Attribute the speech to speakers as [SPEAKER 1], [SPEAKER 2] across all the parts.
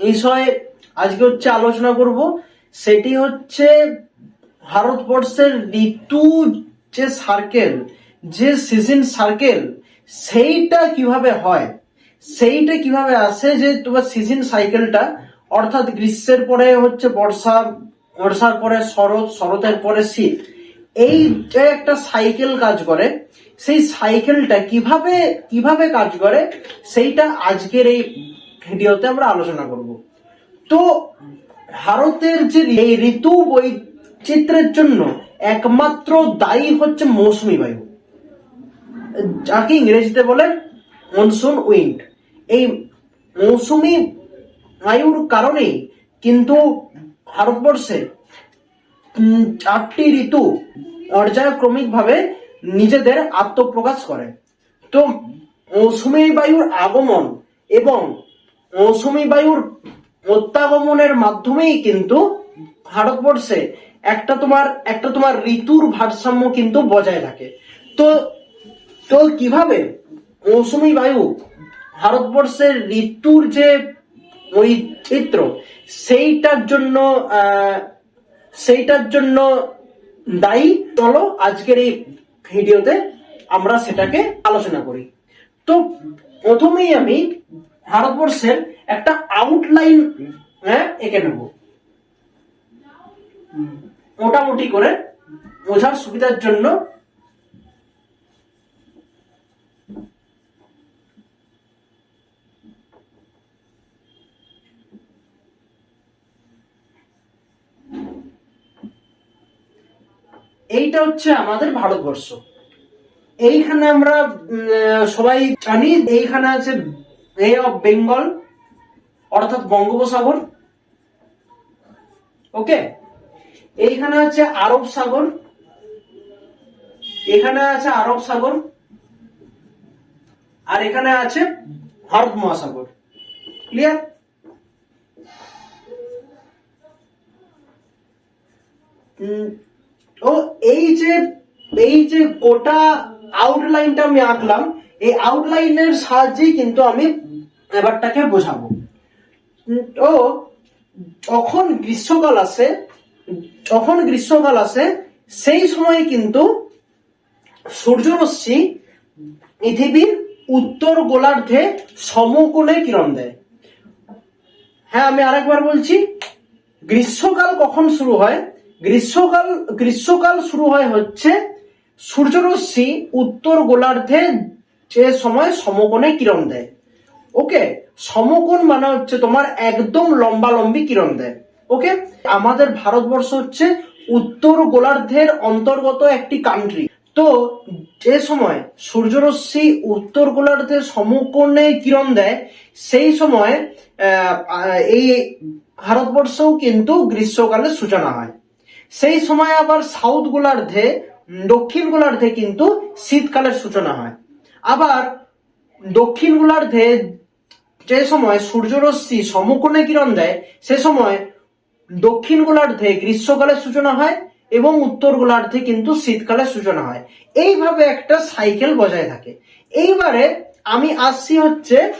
[SPEAKER 1] বিষয় আজকে হচ্ছে আলোচনা করব। সেটি হচ্ছে ভারতবর্ষের ঋতু যে সার্কেল যে সিজন সার্কেল সেইটা কীভাবে হয়? সেইটা কীভাবে আসে যে তোমার সিজন সাইকেলটা অর্থাৎ গ্রীষ্মের পরে হচ্ছে বর্ষা, বর্ষার পরে শরৎ, শরতের পরে শীত। এই যে একটা সাইকেল কাজ করে। সেই সাইকেলটা কীভাবে কীভাবে কাজ করে? সেইটা আজকের এই ভিডিওতে আমরা আলোচনা করব। তো ভারতের যে এই ঋতু বৈচিত্র্যের জন্য একমাত্র দায়ী হচ্ছে মৌসুমী বায়ু। যাকে ইংরেজিতে বলে মনসুন উইন্ড। এই মৌসুমী বায়ুর কারণেই কিন্তু ভারতবর্ষে চারটি ঋতু পর্যায়ক্রমিকভাবে নিজেদের আত্মপ্রকাশ করে। তো মৌসুমী বায়ুর আগমন এবং মৌসুমী বায়ুর প্রত্যাগমনের মাধ্যমেই কিন্তু ভারতবর্ষে একটা তোমার একটা তোমার ঋতুর ভারসাম্য কিন্তু বজায় থাকে। তো তো কীভাবে মৌসুমী বায়ু ভারতবর্ষের ঋতুর যে বৈচিত্র্য, সেইটার জন্য সেইটার জন্য দায়ী চলো আজকের এই ভিডিওতে আমরা সেটাকে আলোচনা করি। তো প্রথমেই আমি ভারতবর্ষের একটা আউটলাইন হ্যাঁ এঁকে নেব। মোটামুটি করে বোঝার সুবিধার জন্য এইটা হচ্ছে আমাদের ভারতবর্ষ। এইখানে আমরা সবাই জানি, এইখানে আছে বে অফ বেঙ্গল অর্থাৎ বঙ্গোপসাগর। ওকে এইখানে আছে আরব সাগর। এখানে আছে আরব সাগর। আর এখানে আছে ভারত মহাসাগর। ক্লিয়ার ও, এই যে এই যে গোটা আউটলাইনটা আমি আঁকলাম, এই আউটলাইনের সাহায্যেই কিন্তু আমি ব্যাপারটাকে বোঝাবো। তো যখন গ্রীষ্মকাল আসে, যখন গ্রীষ্মকাল আসে, সেই সময় কিন্তু সূর্যরশ্মি পৃথিবীর উত্তর গোলার্ধে সমকোণে কিরণ দেয়। হ্যাঁ আমি আরেকবার বলছি, গ্রীষ্মকাল কখন শুরু হয়? গ্রীষ্মকাল গ্রীষ্মকাল শুরু হয় হচ্ছে সূর্যরশ্মি উত্তর গোলার্ধে যে সময় সমকোণে কিরণ দেয়। ওকে সমকোণ মানে হচ্ছে তোমার একদম লম্বা লম্বি কিরণ দেয়। ওকে আমাদের ভারতবর্ষ হচ্ছে উত্তর গোলার্ধের অন্তর্গত একটি কান্ট্রি তো যে সময় সূর্যরশ্মি উত্তর গোলার্ধে সমকোণে কিরণ দেয়, সেই সময় এই ভারতবর্ষেও কিন্তু গ্রীষ্মকালের সূচনা হয়। সেই সময় আবার সাউথ গোলার্ধে, দক্ষিণ গোলার্ধে কিন্তু শীতকালের সূচনা হয়। আবার দক্ষিণ গোলার্ধে যে সময় সূর্যরশ্মি সমকোণে কিরণ দেয়, সে সময় দক্ষিণ গোলার্ধে গ্রীষ্মকালের সূচনা হয় এবং উত্তর গোলার্ধে কিন্তু শীতকালের সূচনা হয়। এইভাবে একটা সাইকেল বজায় থাকে। এইবারে আমি আসছি হচ্ছে,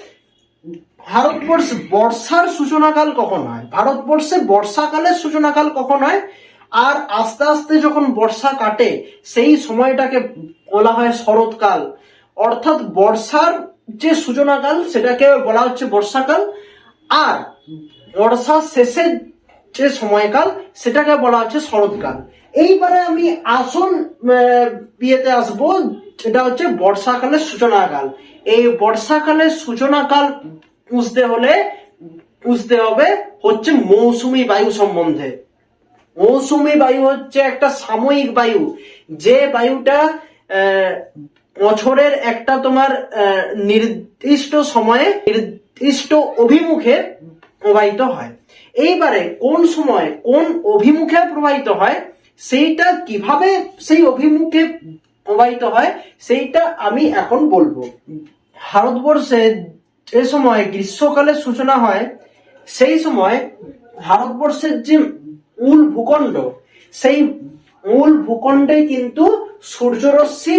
[SPEAKER 1] ভারতবর্ষ বর্ষার সূচনাকাল কখন হয়? ভারতবর্ষে বর্ষাকালের সূচনাকাল কখন হয়? আর আস্তে আস্তে যখন বর্ষা কাটে, সেই সময়টাকে বলা হয় শরৎকাল। অর্থাৎ বর্ষার যে সূচনাকাল সেটাকে বলা হচ্ছে বর্ষাকাল। আর বর্ষার শেষের যে সময়কাল সেটাকে বলা হচ্ছে শরৎকাল। এইবারে আমি আহ, বিয়েতে আসব সেটা হচ্ছে বর্ষাকালের সূচনাকাল। এই বর্ষাকালের সূচনাকাল বুঝতে হলে বুঝতে হবে হচ্ছে মৌসুমি বায়ু সম্বন্ধে। মৌসুমি বায়ু হচ্ছে একটা সাময়িক বায়ু। যে বায়ুটা বছরের একটা তোমার নির্দিষ্ট সময়ে, নির্দিষ্ট অভিমুখে প্রবাহিত হয়। এইবারে কোন সময় কোন অভিমুখে প্রবাহিত হয়, সেইটা কীভাবে সেই অভিমুখে প্রবাহিত হয়, সেইটা আমি এখন বলব। ভারতবর্ষে যে সময় গ্রীষ্মকালের সূচনা হয়, সেই সময় ভারতবর্ষের যে মূল ভূখণ্ড, সেই মূল ভূখণ্ডে কিন্তু সূর্যরশ্মি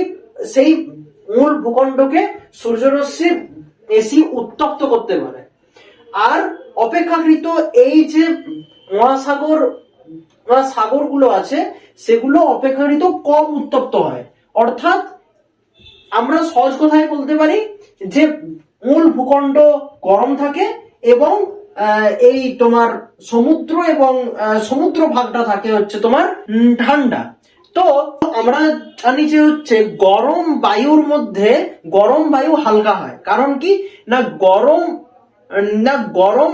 [SPEAKER 1] সেই মূল ভূখণ্ডকে সূর্যরশ্মি বেশি উত্তপ্ত করতে পারে। আর অপেক্ষাকৃত এই যে মহাসাগর বা সাগরগুলো আছে, সেগুলো অপেক্ষাকৃত কম উত্তপ্ত হয়। অর্থাৎ আমরা সহজ কথায় বলতে পারি যে মূল ভূখণ্ড গরম থাকে এবং এই তোমার সমুদ্র এবং সমুদ্র ভাগটা থাকে হচ্ছে তোমার ঠান্ডা। তো আমরা জানি যে হচ্ছে গরম বায়ুর মধ্যে গরম বায়ু হালকা হয়। কারণ কি? না গরম না গরম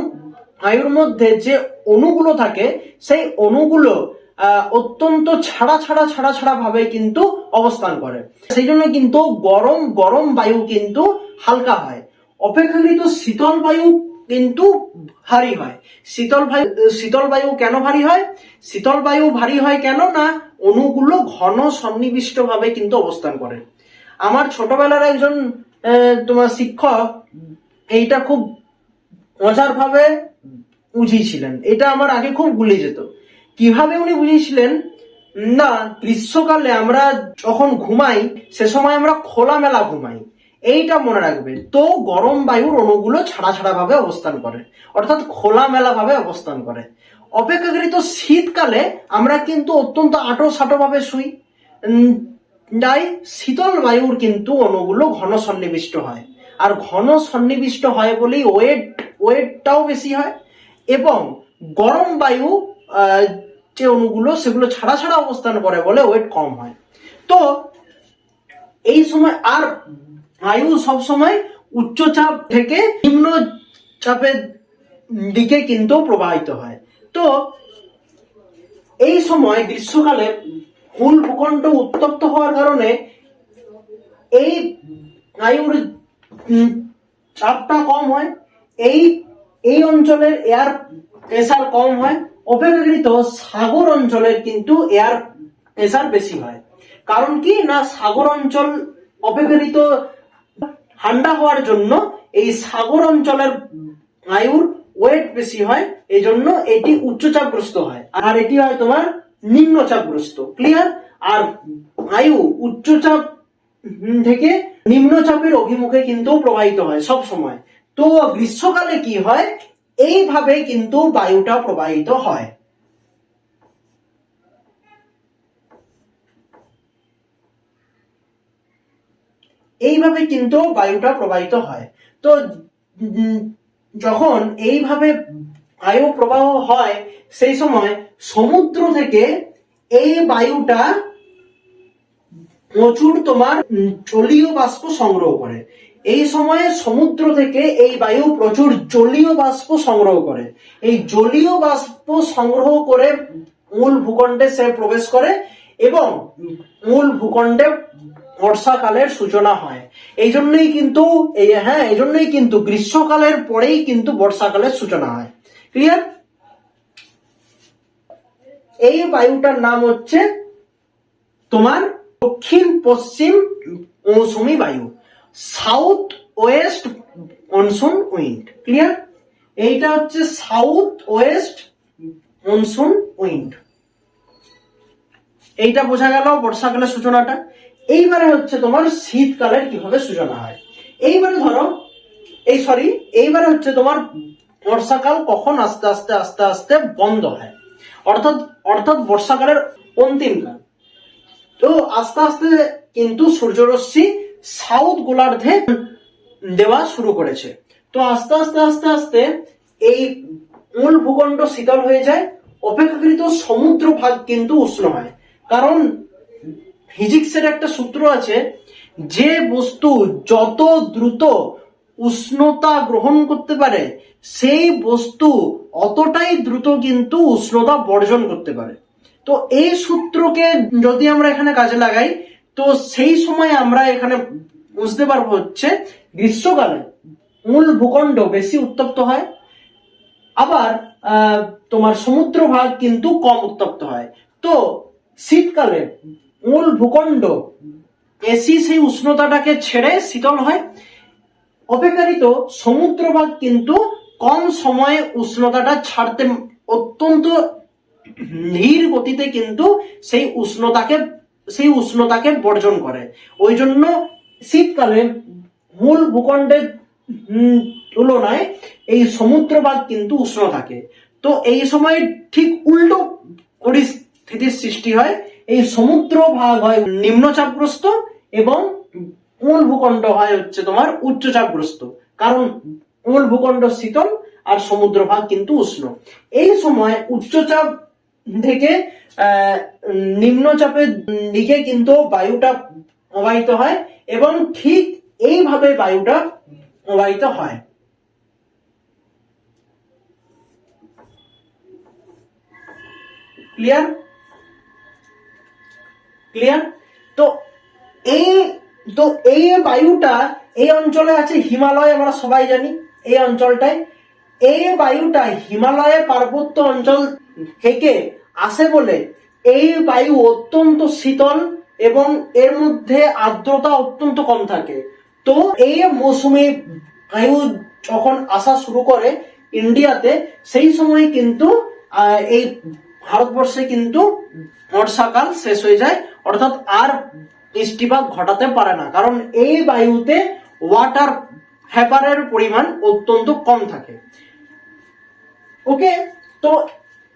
[SPEAKER 1] বায়ুর মধ্যে যে অণুগুলো থাকে, সেই অণুগুলো অত্যন্ত ছাড়া ছাড়া ছাড়া ছাড়া ভাবে কিন্তু অবস্থান করে। সেই জন্য কিন্তু গরম গরম বায়ু কিন্তু হালকা হয়। অপেক্ষাকৃত শীতল বায়ু কিন্তু ভারী হয়। শীতল শীতল বায়ু কেন ভারী হয়? শীতল বায়ু ভারী হয় কেন না অণুগুলো ঘন সন্নিবিষ্ট ভাবে কিন্তু অবস্থান করে। আমার ছোটবেলার একজন তোমার শিক্ষক এইটা খুব মজার ভাবে বুঝিয়েছিলেন। এটা আমার আগে খুব গুলিয়ে যেত। কীভাবে উনি বুঝিয়েছিলেন? না, গ্রীষ্মকালে আমরা যখন ঘুমাই, সে সময় আমরা খোলামেলা ঘুমাই। এইটা মনে রাখবে তো গরম বায়ুর অণুগুলো ছাড়া ছাড়া ভাবে অবস্থান করে, অর্থাৎ খোলামেলা ভাবে অবস্থান করে। অপেক্ষাকৃত শীতকালে আমরা কিন্তু অত্যন্ত আটো সাটো ভাবে শুই তাই শীতল বায়ুর কিন্তু অণুগুলো ঘন সন্নিবিষ্ট হয়। আর ঘন সন্নিবিষ্ট হয় বলেই ওয়েট, ওয়েটটাও বেশি হয় এবং গরম বায়ু যে অণুগুলো সেগুলো ছাড়া ছাড়া অবস্থান করে বলে ওয়েট কম হয়। তো এই সময় আর বায়ু সব সময় উচ্চচাপ থেকে নিম্ন চাপের দিকে কিন্তু প্রবাহিত হয়। তো এই সময় গ্রীষ্মকালে মূল ভূখণ্ড উত্তপ্ত হওয়ার কারণে এই বায়ুর চাপটা কম হয়। এই এই অঞ্চলের এয়ার প্রেসার কম হয়। অপেক্ষাকৃত সাগর অঞ্চলের কিন্তু এয়ার প্রেসার বেশি হয়। কারণ কি? না, সাগর অঞ্চল অপেক্ষাকৃত ঠান্ডা হওয়ার জন্য এই সাগর অঞ্চলের বায়ুর ওয়েট বেশি হয় এই জন্য এটি উচ্চচাপগ্রস্ত হয়। আর এটি হয় তোমার নিম্নচাপগ্রস্ত ক্লিয়ার আর বায়ু উচ্চচাপ থেকে নিম্নচাপের অভিমুখে কিন্তু প্রবাহিত হয় সব সময়। তো গ্রীষ্মকালে কি হয়? এইভাবে কিন্তু বায়ুটা প্রবাহিত হয়। এইভাবে কিন্তু বায়ুটা প্রবাহিত হয়। তো যখন এইভাবে বায়ু প্রবাহ হয়, সেই সময় সমুদ্র থেকে এই বায়ুটা প্রচুর তোমার জলীয় বাষ্প সংগ্রহ করে। এই সময়ে সমুদ্র থেকে এই বায়ু প্রচুর জলীয় বাষ্প সংগ্রহ করে। এই জলীয় বাষ্প সংগ্রহ করে মূল ভূখণ্ডে সে প্রবেশ করে এবং মূল ভূখণ্ডে বর্ষাকালের সূচনা হয়। এই জন্যই কিন্তু এই হ্যাঁ এই জন্যই কিন্তু গ্রীষ্মকালের পরেই কিন্তু বর্ষাকালের সূচনা হয়। ক্লিয়ার এই বায়ুটার নাম হচ্ছে তোমার দক্ষিণ পশ্চিম মৌসুমী বায়ু south west monsoon wind clear এইটা হচ্ছে সাউথ ওয়েস্ট মনসুন উইন্ড এইটা বোঝা গেল বর্ষাকালের সূচনাটা। এইবারে হচ্ছে তোমার শীতকালের কীভাবে সূচনা হয়? এইবারে ধরো, এই সরি এইবারে হচ্ছে তোমার বর্ষাকাল কখন আস্তে আস্তে আস্তে আস্তে বন্ধ হয়। অর্থাৎ অর্থাৎ বর্ষাকালের অন্তিম কাল। তো আস্তে আস্তে কিন্তু সূর্যরশ্মি সাউথ গোলার্ধে দেওয়া শুরু করেছে। তো আস্তে আস্তে আস্তে আস্তে এই মূল ভূখণ্ড শীতল হয়ে যায়, অপেক্ষাকৃত সমুদ্র ভাগ কিন্তু উষ্ণ হয়। কারণ ফিজিক্সের একটা সূত্র আছে, যে বস্তু যত দ্রুত উষ্ণতা গ্রহণ করতে পারে, সেই বস্তু অতটাই দ্রুত কিন্তু উষ্ণতা বর্জন করতে পারে। তো এই সূত্রকে যদি আমরা এখানে কাজে লাগাই, তো সেই সময় আমরা এখানে বুঝতে পারব হচ্ছে, গ্রীষ্মকালে মূল ভূখণ্ড বেশি উত্তপ্ত হয়, আবার তোমার সমুদ্র ভাগ কিন্তু কম উত্তপ্ত হয়। তো শীতকালে মূল ভূখণ্ড। এসি সেই উষ্ণতাটাকে ছেড়ে শীতল হয়। অপেক্ষাকৃত সমুদ্রভাগ কিন্তু কম সময়ে উষ্ণতাটা ছাড়তে অত্যন্ত ধীর গতিতে কিন্তু সেই উষ্ণতাকে সেই উষ্ণতাকে বর্জন করে। ওই জন্য শীতকালে মূল ভূখণ্ডের তুলনায় এই সমুদ্রভাগ কিন্তু উষ্ণ থাকে। তো এই সময় ঠিক উল্টো পরিস্থিতির সৃষ্টি হয়। এই সমুদ্র ভাগ হয় নিম্নচাপগ্রস্ত এবং মূল ভূখণ্ড হয় হচ্ছে তোমার উচ্চচাপগ্রস্ত। কারণ মূল ভূখণ্ড শীতল আর সমুদ্র ভাগ কিন্তু উষ্ণ। এই সময় উচ্চচাপ থেকে নিম্নচাপের দিকে কিন্তু বায়ুটা প্রবাহিত হয় এবং ঠিক এইভাবে বায়ুটা প্রবাহিত হয়। ক্লিয়ার ক্লিয়ার তো এই তো এই বায়ুটা এই অঞ্চলে আছে, হিমালয় আমরা সবাই জানি এই অঞ্চলটায়। এই বায়ুটা হিমালয়ে পার্বত্য অঞ্চল থেকে আসে বলে এই বায়ু অত্যন্ত শীতল এবং এর মধ্যে আর্দ্রতা অত্যন্ত কম থাকে। তো এই মৌসুমী বায়ু যখন আসা শুরু করে ইন্ডিয়াতে, সেই সময় কিন্তু এই ভারতবর্ষে কিন্তু বর্ষাকাল শেষ হয়ে যায়। অর্থাৎ আর বৃষ্টিপাত ঘটাতে পারে না। কারণ এই বায়ুতে ওয়াটার হ্যাপারের পরিমাণ অত্যন্ত কম থাকে। ওকে তো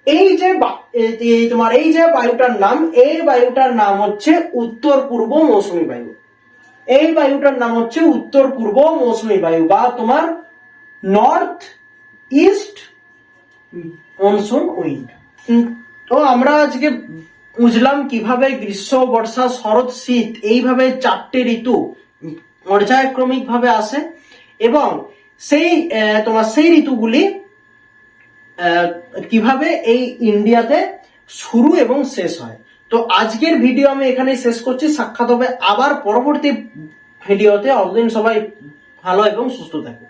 [SPEAKER 1] এই যে তোমার এই যে বায়ুটার নাম, এই বায়ুটার নাম হচ্ছে উত্তর পূর্ব মৌসুমী বায়ু। এই বায়ুটার নাম হচ্ছে উত্তর পূর্ব মৌসুমী বায়ু বা তোমার নর্থ ইস্ট মনসুন উইন্ড তো আমরা আজকে বুঝলাম কীভাবে গ্রীষ্ম, বর্ষা, শরৎ, শীত এইভাবে চারটে ঋতু পর্যায়ক্রমিক ভাবে আসে এবং সেই তোমার সেই ঋতুগুলি কীভাবে এই ইন্ডিয়াতে শুরু এবং শেষ হয়। তো আজকের ভিডিও আমি এখানে শেষ করছি। সাক্ষাৎ হবে আবার পরবর্তী ভিডিওতে। অতদিন সবাই ভালো এবং সুস্থ থাকে।